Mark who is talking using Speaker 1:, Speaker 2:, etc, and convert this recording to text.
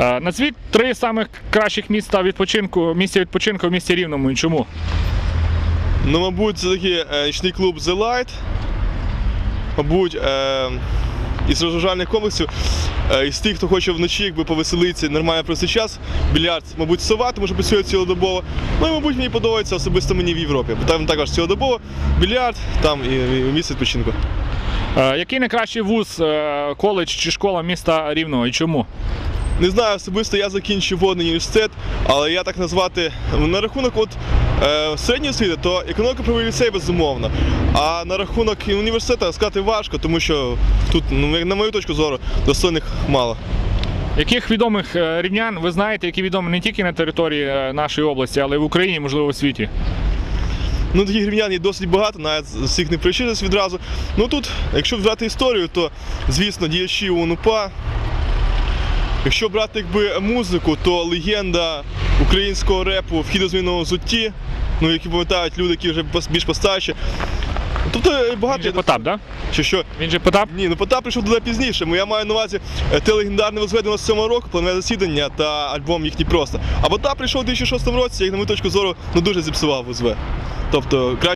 Speaker 1: Е, Назвіть три самих кращих міста відпочинку, місця відпочинку в місті Рівному і чому?
Speaker 2: Ну, мабуть, це такий е, нічний клуб The Light. Мабуть, е, із розважальних комплексів, е, із тих, хто хоче вночі якби, повеселитися, нормально провести час, більярд, мабуть, сова, тому що працює цілодобово. Ну і, мабуть, мені подобається особисто мені в Європі. Бо там також цілодобово, більярд, там і, і місце відпочинку.
Speaker 1: Е, Який найкращий вуз, е, коледж чи школа міста Рівного і чому?
Speaker 2: Не знаю, особисто я закінчив водний університет, але я так назвати на рахунок от, е, середньої освіти, то економіка правовий ліцей безумовно. А на рахунок університету сказати важко, тому що тут, ну, на мою точку зору, достойних мало.
Speaker 1: Яких відомих е, рівнян ви знаєте, які відомі не тільки на території е, нашої області, але й в Україні, можливо, у світі?
Speaker 2: Ну, таких рівнян є досить багато, навіть всіх не причитись відразу. Ну тут, якщо взяти історію, то звісно діячі УНУПА. Якщо брати якби музику, то легенда українського репу вхід у зміну зутті, ну які пам'ятають люди, які вже більш постарші. Тобто е, багато
Speaker 1: Він же Потап, так?
Speaker 2: що, що
Speaker 1: Він же Потап?
Speaker 2: ні, ну Потап прийшов туди пізніше. Я маю на увазі е, те легендарне возведення 7 року, планове засідання та альбом їхній просто. А Потап прийшов у 2006 році, як на мою точку зору, ну дуже зіпсував УЗВ. Тобто